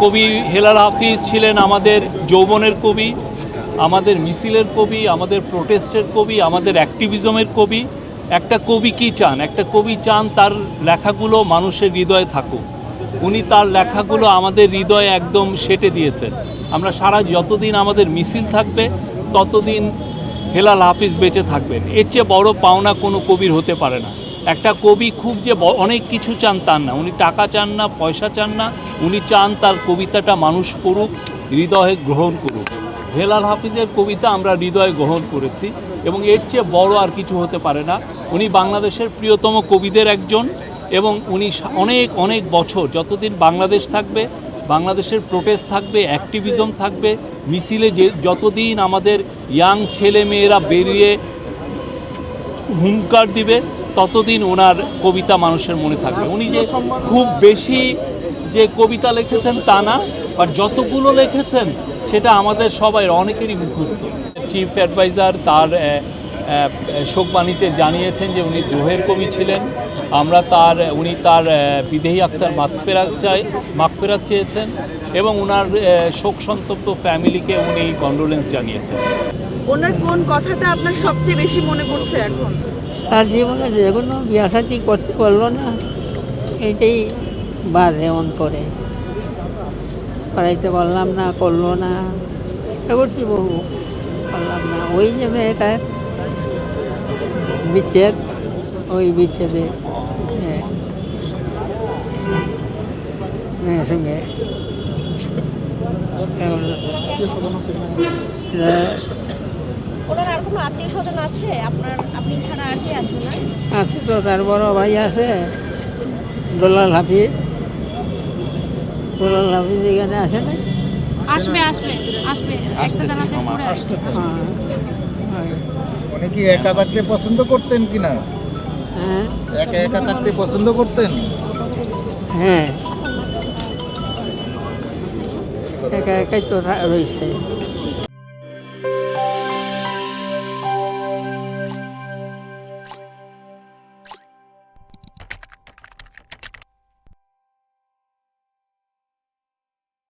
কবি হেলাল হাফিজ ছিলেন আমাদের যৌবনের কবি, আমাদের মিছিলের কবি, আমাদের প্রোটেস্টের কবি, আমাদের অ্যাক্টিভিজমের কবি। একটা কবি কি চান? একটা কবি চান তার লেখাগুলো মানুষের হৃদয়ে থাকুক। উনি তার লেখাগুলো আমাদের হৃদয়ে একদম সেটে দিয়েছেন। আমরা সারা যতদিন আমাদের মিছিল থাকবে, ততদিন হেলাল হাফিজ বেঁচে থাকবেন। এর চেয়ে বড় পাওনা কোনো কবির হতে পারে না। একটা কবি খুব যে অনেক কিছু চান তার না। উনি টাকা চান না, পয়সা চান না, উনি চান তার কবিতাটা মানুষ পড়ুক, হৃদয়ে গ্রহণ করুক। হেলাল হাফিজের কবিতা আমরা হৃদয়ে গ্রহণ করেছি এবং এর চেয়ে বড় আর কিছু হতে পারে না। উনি বাংলাদেশের প্রিয়তম কবিদের একজন এবং উনি অনেক অনেক বছর যতদিন বাংলাদেশ থাকবে, বাংলাদেশের প্রোটেস্ট থাকবে অ্যাক্টিভিজম থাকবে, মিছিলে যে যতদিন আমাদের ইয়াং ছেলে মেয়েরা বেরিয়ে হুঙ্কার দিবে ততদিন ওনার কবিতা মানুষের মনে থাকবে। উনি যে খুব বেশি যে কবিতা লিখেছেন তা না বাট যতগুলো লিখেছেন, সেটা আমাদের সবাই অনেকেরই মুখস্থ। চিফ অ্যাডভাইজার তার শোকবাণীতে জানিয়েছেন যে উনি দ্রোহের কবি ছিলেন। আমরা তার, উনি তার বিদেহী আক্তার মাগফেরাত চাই মাগফেরাত চেয়েছেন এবং ওনার শোক সন্তপ্ত ফ্যামিলিকে উনি কন্ডোলেন্স জানিয়েছেন। ওনার কোন কথাটা আপনার সবচেয়ে বেশি মনে পড়ছে এখন? তার জীবনে যে কোনো বিয়াসাটি করতে পারল না এটাই বাদ এমন করে করাইতে পারলাম না করল না। চেষ্টা করছি বহু পারলাম না। ওই যে মেয়েটার বিচ্ছেদ ওই বিচ্ছেদে মেয়ের সঙ্গে। এ, ওনার আর কোনো আত্মীয় স্বজন আছে? আপনার আপনি ছাড়া আর কে আছে ওনার? আছে তো তার বড় ভাই আছে দোলাল হাফিজ দোলাল হাফিজ এখানে আসে না? আসবে আসবে আসবে। একটা জানা আছে হ্যাঁ উনি কি একা থাকতে পছন্দ করতেন কি না? হ্যাঁ। একা একা থাকতে পছন্দ করতেন? হ্যাঁ। আচ্ছা একা একাই তো রয়েছে।